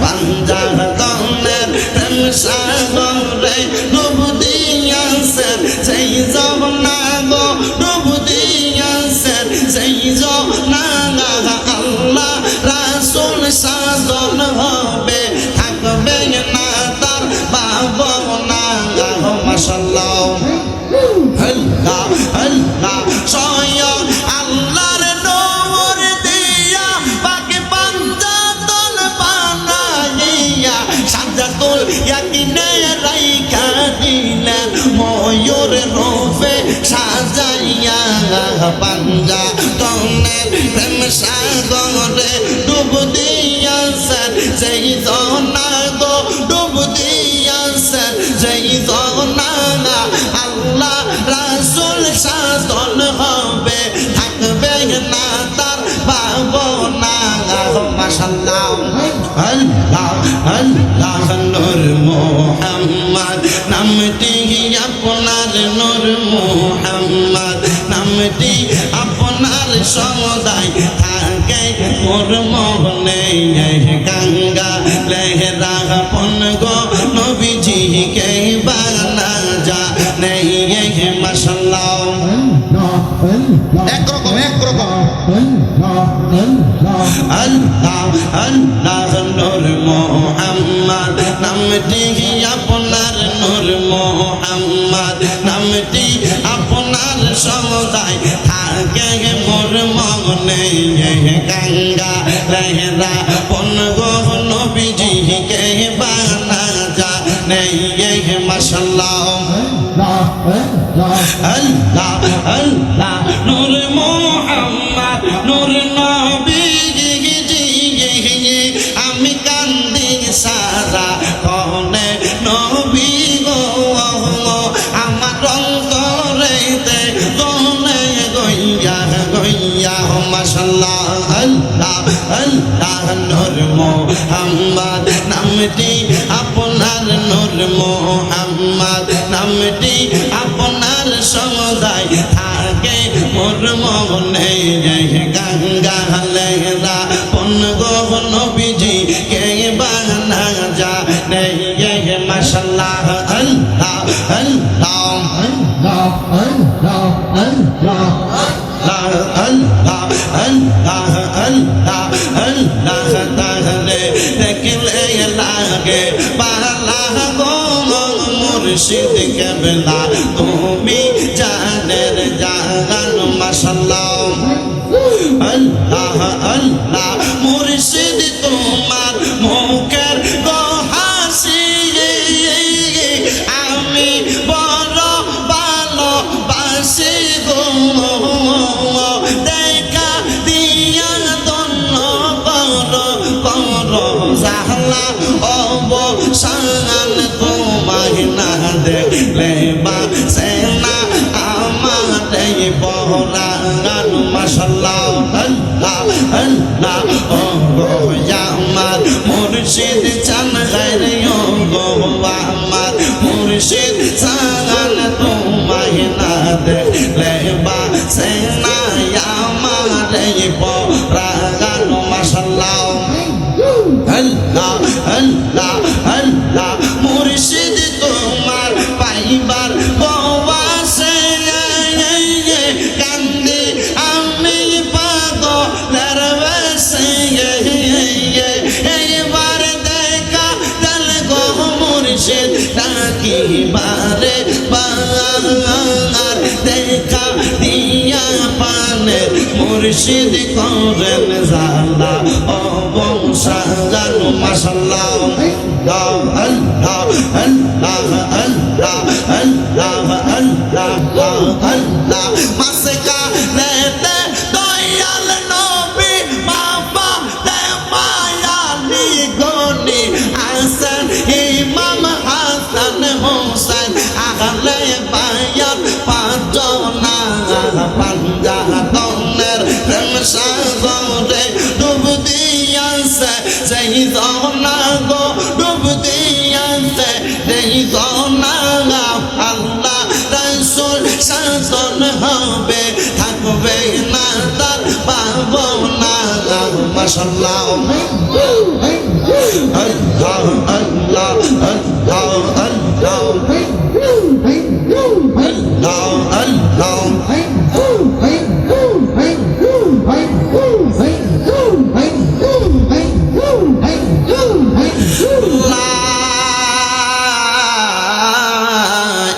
পাঞ্জা দনের প্রেম সাগরে ডুব দিয়াছেন সেই জগনা গো ইয়াকিনে রাইখা দিলেন ময়ূর রূপে সাজাইয়া পাঞ্জা তনের প্রেম সাগরে ডুব দিয়াছেন সেই জনা গো ডুব দিয়াছেন মোহাম্মদ। নামটি আপনার নূর মোহাম্মদ। নামটি আপনার সমুদায় থাকে। মোর মোহনে গঙ্গা লেহরা পন গো নবীজি কে বানা যা নেই মশাল্লাহ একরকম একরকম আল্লাহ আল্লাহ, নূর মোহাম্মদ। নামটি আপনার নূর মোহাম্মদ। নামটি আপনার সমুদায়। থাকে মোর মগনে গঙ্গা লহরা পন গো নবীজি কে বানা যা নেই মশাল্লাহ আল্লাহ আল্লাহ। নূর মোহাম্মদ, নামটি আপনার নূর মোহাম্মদ, নামটি আপনার সমুদায় থাকে। মোর মনে গঙ্গা লেহরা পন গো নবীজি কে বানা যা নেই মাশাল্লাহ আল্লাহ আল্লাহ আল্লাহ আল্লাহ আল্লাহ। লাগে। পালা গো মুর্শিদ কেবলা, তুমি জানের জাগান, মাশাল্লাহ। আল্লাহ আল্লাহ, মুর্শিদ তোমার মুখের গো হাসি আমি বড় ভালোবাসি গো জাহলা অবসান তোমায় না দেখলে বা সেনা আমার এই বহরান মাসাল্লাহ আল্লাহ আল্লাহ আমার মুর্শিদ চান গাইরে গো আমার মুর্শিদ চান তোমায় না দেখলে বা সেনা আমার এই বহরান আল্লাহ মুর্শিদ তোমার পাইবার ববাসে কান্দি আমি পাগলের বেশে এইবার দেখা দল গো মুর্শিদ, ডাকিবারে বার দেখা দিয়া পানে। মুর্শিদ করেন জালা ও বংশাজানু মাশাল্লাহ আল্লাহ আল্লাহ আল্লাহ আল্লাহ আল্লাহ আল্লাহ আল্লাহ মাসকা লেতে দয়াল দনা আল্লাহ রসুল শাসন হবে থাকবে না তার পাবনা। মাশাআল্লাহ আল্লাহ আল্লাহ আল্লাহ আল্লাহ।